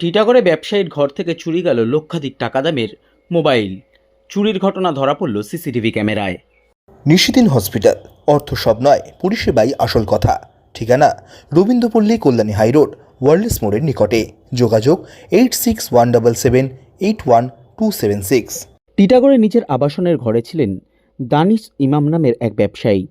টিটাগড়ে ব্যবসায়ীর ঘর থেকে চুরি গেল লক্ষাধিক টাকা দামের মোবাইল। চুরির ঘটনা ধরা পড়ল সিসিটিভি ক্যামেরায়। নিশিদিন হসপিটাল। অর্থ সব নয় পরিষেবাই আসল কথা। ঠিকানা রবীন্দ্রপল্লী কল্যাণী হাইরোড ওয়ার্ল্ডস মোড়ের নিকটে। যোগাযোগ eight six one double seven eight one two seven six. টিটাগড়ে নিজের আবাসনের ঘরে ছিলেন দানিশ ইমাম নামের এক ব্যবসায়ী।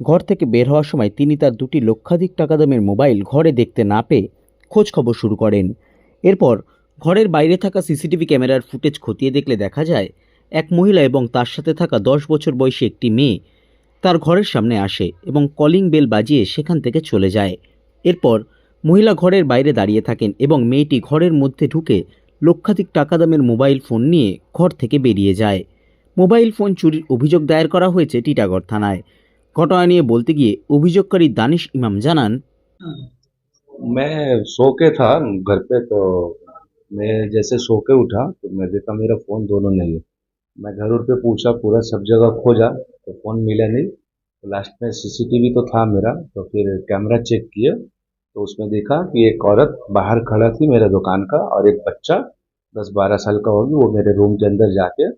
ঘর থেকে বের হওয়ার সময় তিনি তার দুটি লক্ষাধিক টাকা দামের মোবাইল ঘরে দেখতে না পেয়ে খোঁজ খবর শুরু করেন। এরপর ঘরের বাইরে থাকা সিসিটিভি ক্যামেরার ফুটেজ খতিয়ে দেখলে দেখা যায়, এক মহিলা এবং তার সাথে থাকা দশ বছর বয়সী একটি মেয়ে তার ঘরের সামনে আসে এবং কলিং বেল বাজিয়ে সেখান থেকে চলে যায়। এরপর মহিলা ঘরের বাইরে দাঁড়িয়ে থাকেন এবং মেয়েটি ঘরের মধ্যে ঢুকে লক্ষাধিক টাকা দামের মোবাইল ফোন নিয়ে ঘর থেকে বেরিয়ে যায়। মোবাইল ফোন চুরির অভিযোগ দায়ের করা হয়েছে টিটাগড় থানায়। ঘটনা নিয়ে বলতে গিয়ে অভিযোগকারী দানিশ ইমাম জানান मैं सो के था, घर पे तो मैं जैसे सो के उठा तो मैं देखा मेरा फ़ोन दोनों नहीं है। मैं घर उर पे पूछा, पूरा सब जगह खोजा तो फ़ोन मिला नहीं। तो लास्ट में सीसीटीवी तो था मेरा तो फिर कैमरा चेक किया तो उसमें देखा कि एक औरत बाहर खड़ा थी मेरे दुकान का, और एक बच्चा दस बारह साल का होगी, वो मेरे रूम के अंदर जाके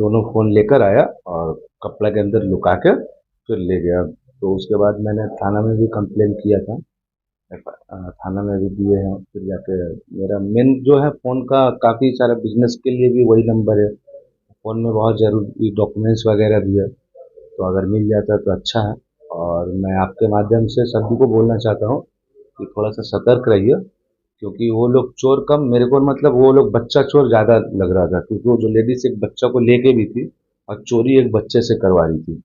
दोनों फ़ोन लेकर आया और कपड़ा के अंदर लुका के फिर ले गया। तो उसके बाद मैंने थाना में भी कंप्लेन किया था। थाना में भी दिए हैं, फिर जाके मेरा मेन जो है फ़ोन का काफ़ी सारा बिज़नेस के लिए भी वही नंबर है। फ़ोन में बहुत ज़रूरी डॉक्यूमेंट्स वगैरह भी है। तो अगर मिल जाता तो अच्छा है। और मैं आपके माध्यम से सभी को बोलना चाहता हूँ कि थोड़ा सा सतर्क रहिए, क्योंकि वो लोग चोर कम, मेरे को मतलब वो लोग बच्चा चोर ज़्यादा लग रहा था, क्योंकि वो जो लेडीज़ एक बच्चा को लेके भी थी और चोरी एक बच्चे से करवा रही थी।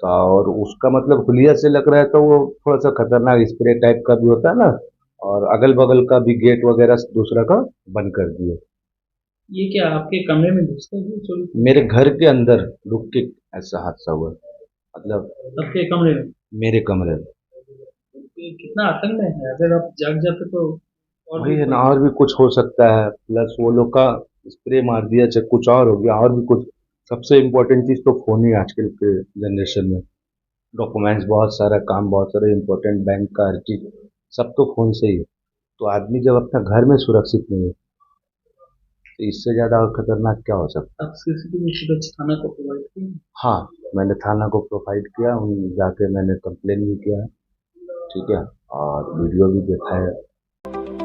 तो और उसका मतलब हुलिया से लग रहा है तो वो थोड़ा सा खतरनाक स्प्रे टाइप का भी होता है ना और अगल बगल का भी गेट वगैरह दूसरा का बंद कर दिए ये क्या आपके कमरे में घुसते चोरी मेरे घर के अंदर रुक के ऐसा हादसा हुआ। मतलब आपके कमरे में? मेरे कमरे में। कितना आतंक में है? अगर आप जाग जाते तो और भी है ना और भी कुछ हो सकता है। प्लस वो लोग का स्प्रे मार दिया चाहे कुछ और हो गया और भी कुछ सबसे इम्पोर्टेंट चीज़ तो फ़ोन ही आजकल के जनरेशन में। डॉक्यूमेंट्स बहुत सारा काम बहुत सारे इम्पोर्टेंट बैंक का हर चीज़ सब तो फ़ोन से ही है। तो आदमी जब अपना घर में सुरक्षित नहीं है तो इससे ज़्यादा और खतरनाक क्या हो सकता है? थाना को प्रोवाइड हाँ मैंने थाना को प्रोवाइड किया उन जाके मैंने कंप्लेन भी किया ठीक है? और वीडियो भी देखा है।